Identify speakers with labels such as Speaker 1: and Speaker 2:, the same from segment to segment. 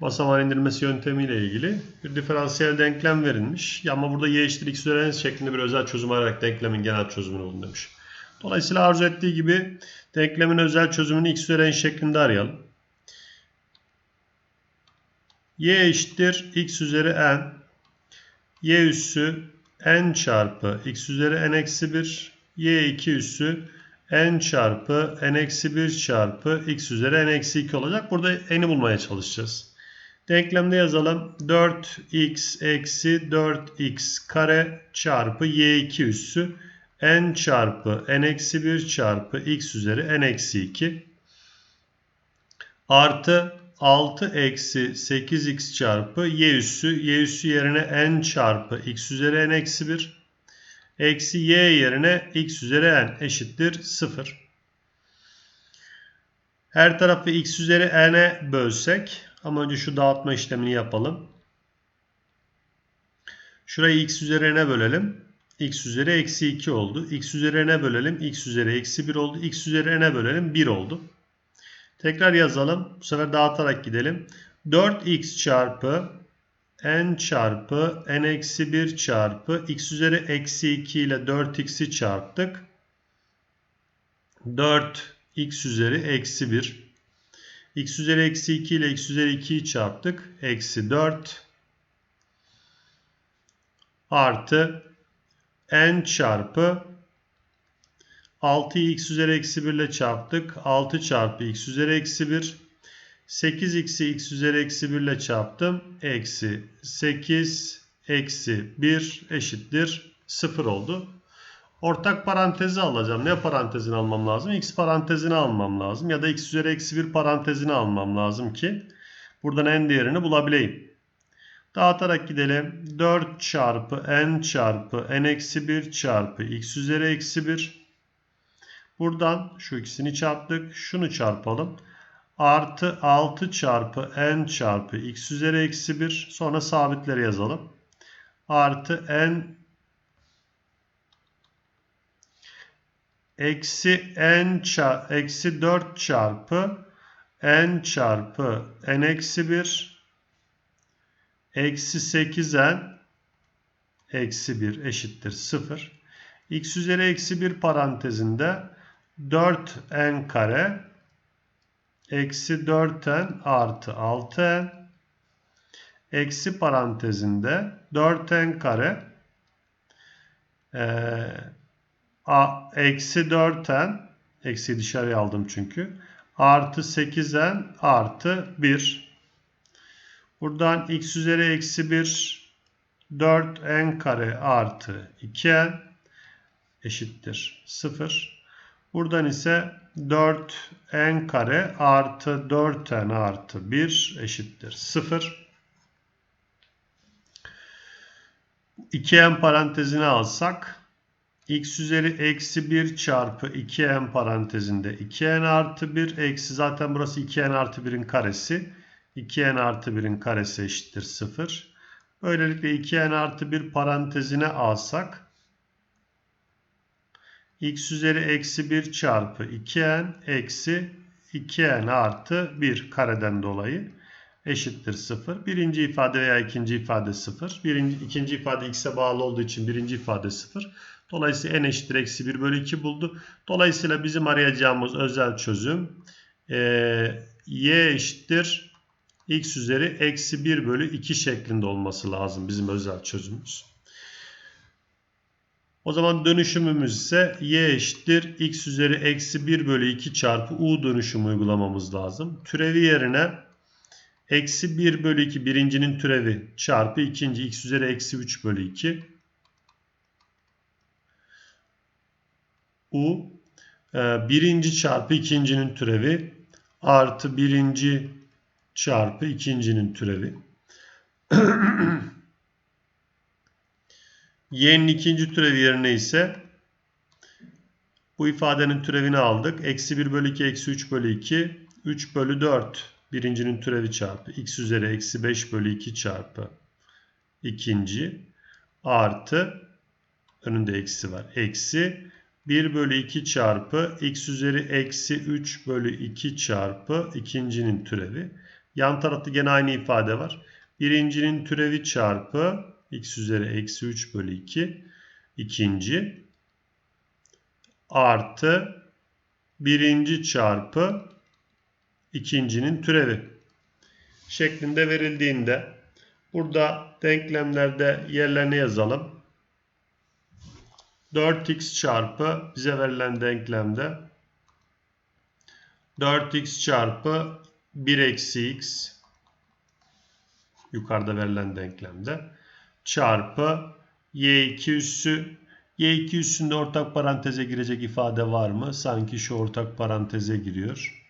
Speaker 1: basamağı indirmesi yöntemiyle ilgili bir diferansiyel denklem verilmiş. Ya ama burada y eşittir x üzeri n şeklinde bir özel çözüm arayarak denklemin genel çözümünü bulun demiş. Dolayısıyla arzu ettiği gibi denklemin özel çözümünü x üzeri n şeklinde arayalım. y eşittir x üzeri n. y üssü n çarpı x üzeri n eksi 1. y2 üssü n çarpı n eksi 1 çarpı x üzeri n eksi 2 olacak. Burada n'i bulmaya çalışacağız. Denklemde yazalım. 4x eksi 4x kare çarpı y2 üssü n çarpı n eksi 1 çarpı x üzeri n eksi 2 artı 6 eksi 8x çarpı y üssü y üssü yerine n çarpı x üzeri n eksi 1 eksi y yerine x üzeri n eşittir 0. Her tarafı x üzeri n'e bölsek ama önce şu dağıtma işlemini yapalım. Şurayı x üzeri n'e bölelim. x üzeri eksi 2 oldu. x üzeri n'e bölelim. x üzeri eksi 1 oldu. x üzeri n'e bölelim. 1 oldu. Tekrar yazalım. Bu sefer dağıtarak gidelim. 4x çarpı n çarpı n eksi 1 çarpı x üzeri eksi 2 ile 4x'i çarptık. 4 x üzeri eksi 1. x üzeri eksi 2 ile x üzeri 2'yi çarptık. Eksi 4 artı n çarpı 6'yı x üzeri eksi 1 ile çarptık. 6 çarpı x üzeri eksi 1 8x'i x üzeri eksi 1 ile çarptım. Eksi 8 eksi 1 eşittir 0 oldu. Ortak parantezi alacağım. Ne parantezini almam lazım? X parantezini almam lazım. Ya da x üzeri eksi 1 parantezini almam lazım ki buradan n değerini bulabileyim. Dağıtarak gidelim. 4 çarpı n çarpı n eksi 1 çarpı x üzeri eksi 1. Buradan şu ikisini çarptık. Şunu çarpalım artı 6 çarpı n çarpı x üzeri eksi 1 sonra sabitleri yazalım. Artı n eksi n çarpı eksi 4 çarpı n çarpı n eksi 1 eksi 8n eksi 1 eşittir 0. x üzeri eksi 1 parantezinde 4n kare eksi 4n artı 6n eksi parantezinde 4n kare e, a, eksi 4n eksi dışarıya aldım çünkü artı 8n artı 1 buradan x üzeri eksi 1 4n kare artı 2n eşittir 0 buradan ise 4n kare artı 4n artı 1 eşittir 0. 2n parantezine alsak x üzeri eksi 1 çarpı 2n parantezinde 2n artı 1 eksi zaten burası 2n artı 1'in karesi. 2n artı 1'in karesi eşittir 0. Böylelikle 2n artı 1 parantezine alsak x üzeri eksi 1 çarpı 2n eksi 2n artı 1 kareden dolayı eşittir 0. Birinci ifade veya ikinci ifade 0. Birinci, ikinci ifade x'e bağlı olduğu için birinci ifade 0. Dolayısıyla n eşittir eksi 1 bölü 2 buldu. Dolayısıyla bizim arayacağımız özel çözüm e, y eşittir x üzeri eksi 1 bölü 2 şeklinde olması lazım bizim özel çözümümüz. O zaman dönüşümümüz ise y eşittir x üzeri eksi 1 bölü 2 çarpı u dönüşümü uygulamamız lazım. Türevi yerine eksi 1 bölü 2 birincinin türevi çarpı ikinci x üzeri eksi 3 bölü 2 u e, birinci çarpı ikincinin türevi artı birinci çarpı ikincinin türevi y'nin ikinci türevi yerine ise bu ifadenin türevini aldık. Eksi 1 bölü 2 eksi 3 bölü 2 3 bölü 4 birincinin türevi çarpı x üzeri eksi 5 bölü 2 çarpı ikinci artı önünde eksi var. Eksi 1 bölü 2 çarpı x üzeri eksi 3 bölü 2 çarpı ikincinin türevi. Yan tarafta gene aynı ifade var. Birincinin türevi çarpı x üzeri eksi 3 bölü 2. ikinci artı birinci çarpı ikincinin türevi şeklinde verildiğinde burada denklemlerde yerlerini yazalım. 4x çarpı bize verilen denklemde 4x çarpı 1 eksi x yukarıda verilen denklemde çarpı y2 üssü y2 üssünde ortak paranteze girecek ifade var mı? Sanki şu ortak paranteze giriyor.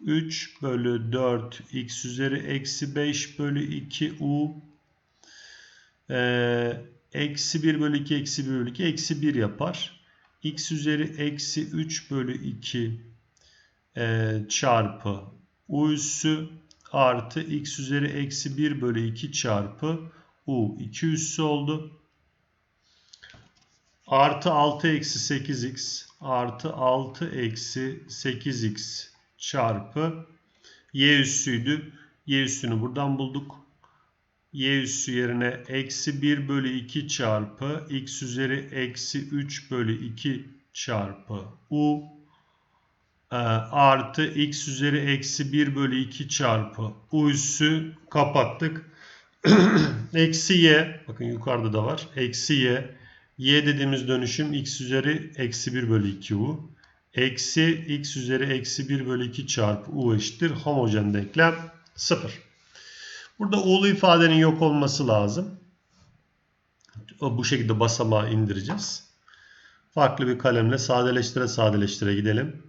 Speaker 1: 3 bölü 4 x üzeri eksi 5 bölü 2 u ee, eksi 1 bölü 2 eksi 1 bölü 2 eksi 1 yapar. x üzeri eksi 3 bölü 2 e, çarpı u üssü artı x üzeri eksi 1 bölü 2 çarpı u 2 üssü oldu. Artı 6 eksi 8x artı 6 eksi 8x çarpı y üssüydü. Y üssünü buradan bulduk. Y üssü yerine eksi 1 bölü 2 çarpı x üzeri eksi 3 bölü 2 çarpı u e, artı x üzeri eksi 1 bölü 2 çarpı u üssü kapattık. eksi y bakın yukarıda da var. Eksi y y dediğimiz dönüşüm x üzeri eksi 1 bölü 2 u. Eksi x üzeri eksi 1 bölü 2 çarpı u eşittir. Homojen denklem 0. Burada u'lu ifadenin yok olması lazım. Bu şekilde basamağı indireceğiz. Farklı bir kalemle sadeleştire sadeleştire gidelim.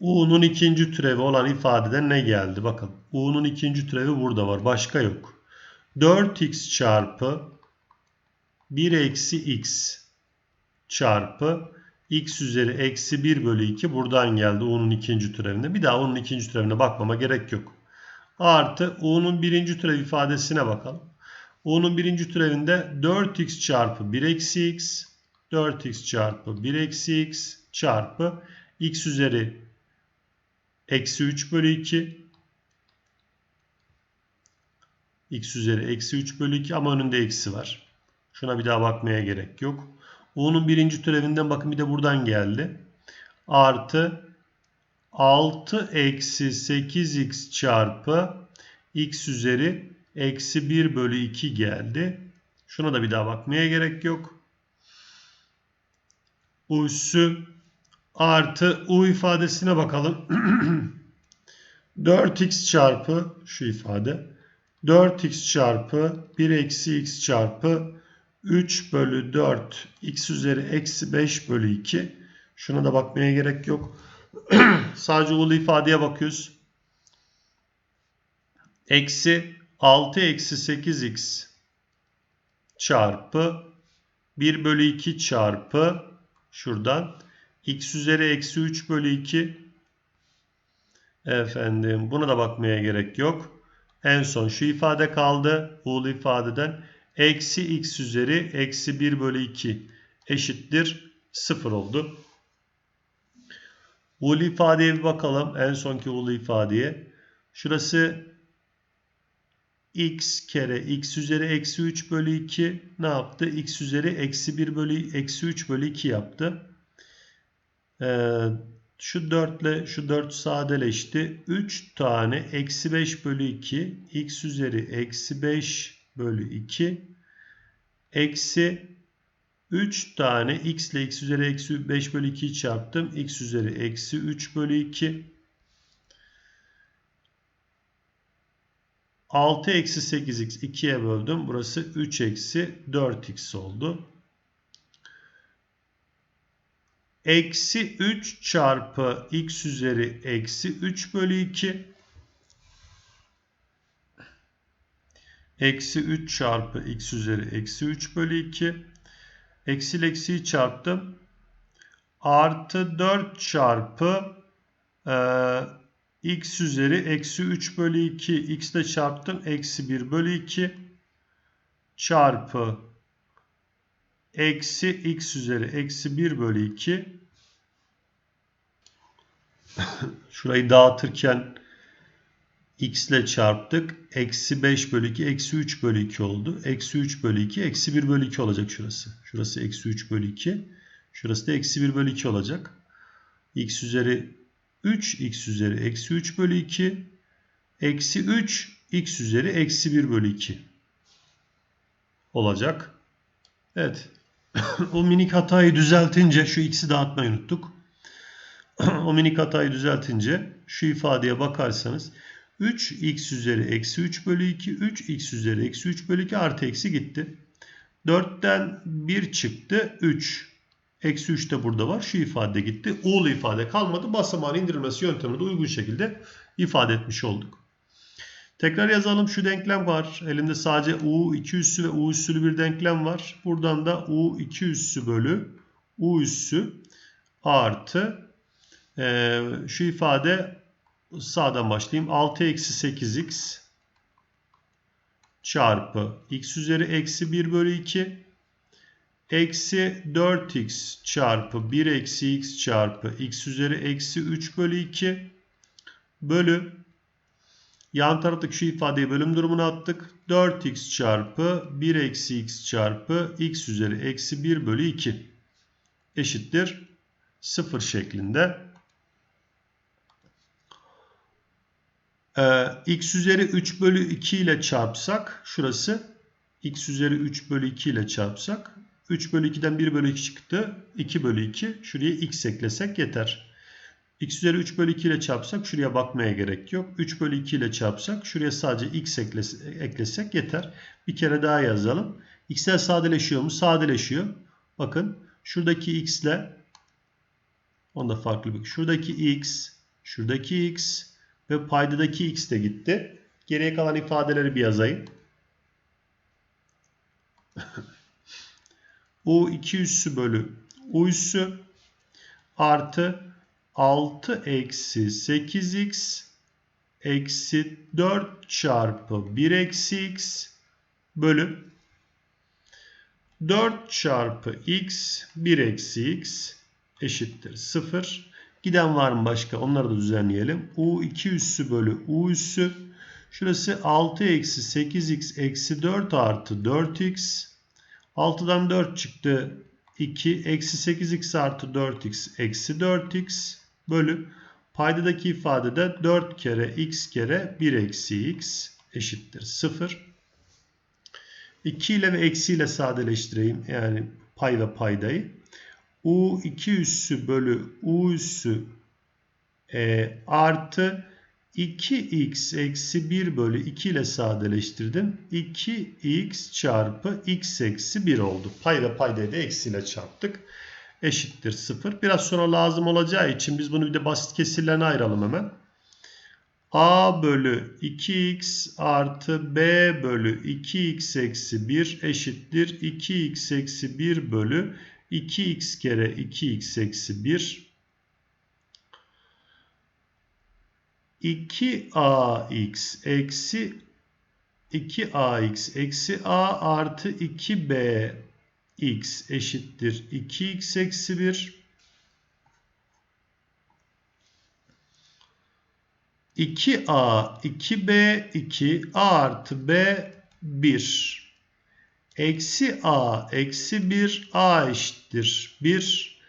Speaker 1: U'nun ikinci türevi olan ifadeden ne geldi? Bakın U'nun ikinci türevi burada var. Başka yok. 4x çarpı 1 eksi x çarpı x üzeri eksi 1 bölü 2 buradan geldi U'nun ikinci türevine. Bir daha U'nun ikinci türevine bakmama gerek yok. Artı U'nun birinci türev ifadesine bakalım. U'nun birinci türevinde 4x çarpı 1 eksi x 4x çarpı 1 eksi x çarpı x üzeri eksi 3 bölü 2 x üzeri eksi 3 bölü 2 ama önünde eksi var. Şuna bir daha bakmaya gerek yok. U'nun birinci türevinden bakın bir de buradan geldi. Artı 6 eksi 8x çarpı x üzeri eksi 1 bölü 2 geldi. Şuna da bir daha bakmaya gerek yok. U üssü artı u ifadesine bakalım. 4x çarpı şu ifade 4x çarpı 1 eksi x çarpı 3 bölü 4 x üzeri eksi 5 bölü 2 şuna da bakmaya gerek yok. Sadece ulu ifadeye bakıyoruz. Eksi 6 eksi 8x çarpı 1 bölü 2 çarpı şuradan x üzeri eksi 3 bölü 2 efendim buna da bakmaya gerek yok. En son şu ifade kaldı. Ulu ifadeden eksi x üzeri eksi 1 bölü 2 eşittir 0 oldu. Ulu ifadeye bir bakalım. En sonki ulu ifadeye. Şurası x kere x üzeri eksi 3 bölü 2 ne yaptı? x üzeri eksi 1 bölü eksi 3 bölü 2 yaptı. Ee, şu 4 ile şu 4 sadeleşti. 3 tane eksi 5 bölü 2 x üzeri eksi 5 bölü 2 eksi 3 tane x ile x üzeri eksi 5 bölü 2'yi çarptım. x üzeri eksi 3 bölü 2 6 eksi 8x 2'ye böldüm. Burası 3 eksi 4x oldu. Eksi 3 çarpı x üzeri eksi 3 bölü 2. Eksi 3 çarpı x üzeri eksi 3 bölü 2. Eksi eksiyi çarptım. Artı 4 çarpı e, x üzeri eksi 3 bölü 2 x ile çarptım. Eksi 1 bölü 2 çarpı eksi x üzeri eksi 1 bölü 2 şurayı dağıtırken x ile çarptık. Eksi 5 bölü 2 eksi 3 bölü 2 oldu. Eksi 3 bölü 2 eksi 1 bölü 2 olacak şurası. Şurası eksi 3 bölü 2. Şurası da eksi 1 bölü 2 olacak. x üzeri 3 x üzeri eksi 3 bölü 2 eksi 3 x üzeri eksi 1 bölü 2 olacak. Evet. o minik hatayı düzeltince şu x'i dağıtmayı unuttuk. o minik hatayı düzeltince şu ifadeye bakarsanız 3 x üzeri eksi 3 bölü 2 3 x üzeri eksi 3 bölü 2 artı eksi gitti. 4'ten 1 çıktı 3. Eksi 3 de burada var. Şu ifade gitti. U'lu ifade kalmadı. Basamağın indirilmesi yöntemini de uygun şekilde ifade etmiş olduk. Tekrar yazalım. Şu denklem var. Elimde sadece U 2 üssü ve U üssülü bir denklem var. Buradan da U 2 üssü bölü U üssü artı e, şu ifade sağdan başlayayım. 6 eksi 8x çarpı x üzeri eksi 1 bölü 2 eksi 4x çarpı 1 eksi x çarpı x üzeri eksi 3 bölü 2 bölü yan taraftaki şu ifadeyi bölüm durumuna attık. 4x çarpı 1 eksi x çarpı x üzeri eksi 1 bölü 2 eşittir 0 şeklinde. Ee, x üzeri 3 bölü 2 ile çarpsak şurası x üzeri 3 bölü 2 ile çarpsak 3 bölü 2'den 1 bölü 2 çıktı. 2 bölü 2 şuraya x eklesek yeter. x üzeri 3 bölü 2 ile çarpsak şuraya bakmaya gerek yok. 3 bölü 2 ile çarpsak şuraya sadece x eklesek yeter. Bir kere daha yazalım. x'ler sadeleşiyor mu? Sadeleşiyor. Bakın şuradaki x ile onda farklı bir. Şuradaki x, şuradaki x ve paydadaki x de gitti. Geriye kalan ifadeleri bir yazayım. U 2 üssü bölü U üssü artı 6 eksi 8x eksi 4 çarpı 1 eksi x bölü 4 çarpı x 1 eksi x eşittir 0. Giden var mı başka? Onları da düzenleyelim. U 2 üssü bölü U üssü. Şurası 6 eksi 8x eksi 4 artı 4x 6'dan 4 çıktı. 2 eksi 8x artı 4x eksi 4x bölü paydadaki ifadede 4 kere x kere 1 eksi x eşittir 0. 2 ile ve eksi ile sadeleştireyim. Yani pay ve paydayı. U 2 üssü bölü U üssü e, artı 2x eksi 1 bölü 2 ile sadeleştirdim. 2x çarpı x eksi 1 oldu. Payda paydayı da eksiyle çarptık. Eşittir 0. Biraz sonra lazım olacağı için biz bunu bir de basit kesirlerine ayıralım hemen. a bölü 2x artı b bölü 2x eksi 1 eşittir 2x eksi 1 bölü 2x kere 2x eksi 1 2ax eksi 2ax eksi a artı 2b x eşittir 2x eksi 1 2a 2b 2 a artı b 1 eksi a eksi 1 a eşittir 1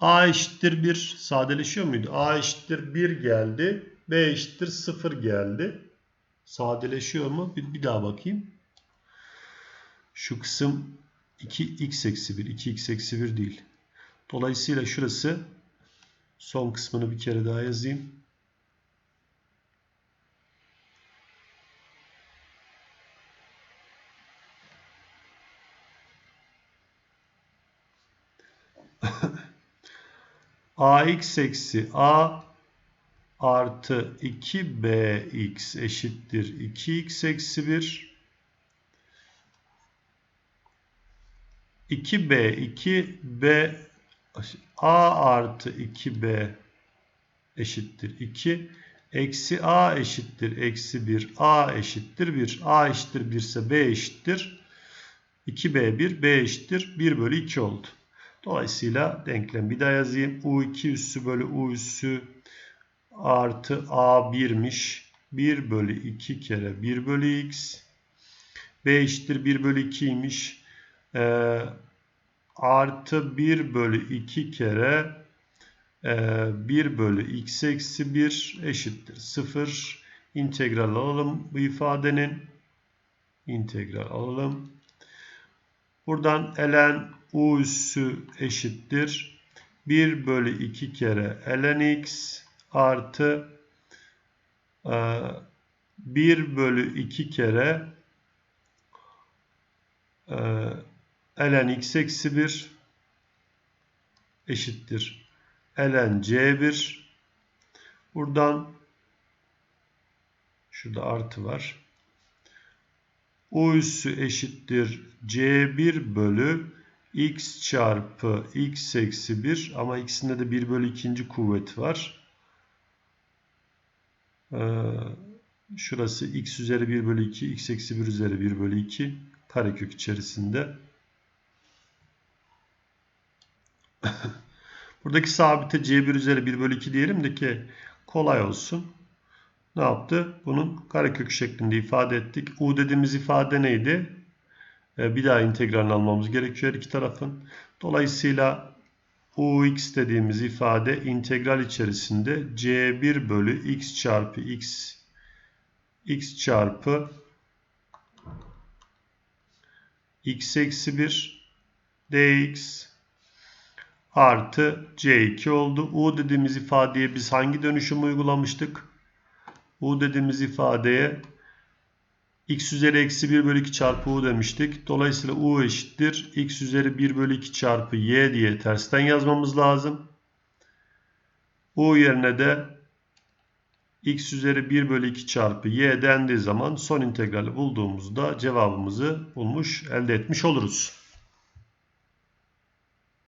Speaker 1: a eşittir 1 sadeleşiyor muydu? a eşittir 1 geldi. B eşittir 0 geldi. Sadeleşiyor mu? Bir, bir daha bakayım. Şu kısım 2x eksi 1. 2x eksi 1 değil. Dolayısıyla şurası son kısmını bir kere daha yazayım. Ax eksi a artı 2bx eşittir 2x eksi 1 2b 2b a artı 2b eşittir 2 eksi a eşittir eksi 1 a eşittir 1 a eşittir 1 ise b eşittir. 2b1 b eşittir. 1 bölü 2 oldu. Dolayısıyla denklem bir daha yazayım. U2 üssü bölü U üssü artı A1'miş. 1 bölü 2 kere 1 bölü x. b eşittir 1 bölü 2'ymiş. Ee, artı 1 bölü 2 kere e, 1 bölü x eksi 1 eşittir 0. İntegral alalım bu ifadenin. İntegral alalım. Buradan ln u üssü eşittir. 1 bölü 2 kere ln x artı 1 bölü 2 kere e, ln x eksi 1 eşittir. Ln c1 buradan şurada artı var. U üssü eşittir c1 bölü x çarpı x eksi 1 ama ikisinde de 1 bölü 2. kuvvet var. Ee, şurası x üzeri 1 bölü 2, x eksi 1 üzeri 1 bölü 2 karekök içerisinde. Buradaki sabite c1 üzeri 1 bölü 2 diyelim de ki kolay olsun. Ne yaptı? Bunun karekök şeklinde ifade ettik. U dediğimiz ifade neydi? Ee, bir daha integralini almamız gerekiyor iki tarafın. Dolayısıyla ux dediğimiz ifade integral içerisinde c1 bölü x çarpı x x çarpı x eksi 1 dx artı c2 oldu. u dediğimiz ifadeye biz hangi dönüşümü uygulamıştık? u dediğimiz ifadeye x üzeri eksi 1 bölü 2 çarpı u demiştik. Dolayısıyla u eşittir. x üzeri 1 bölü 2 çarpı y diye tersten yazmamız lazım. u yerine de x üzeri 1 bölü 2 çarpı y dendiği zaman son integrali bulduğumuzda cevabımızı bulmuş elde etmiş oluruz.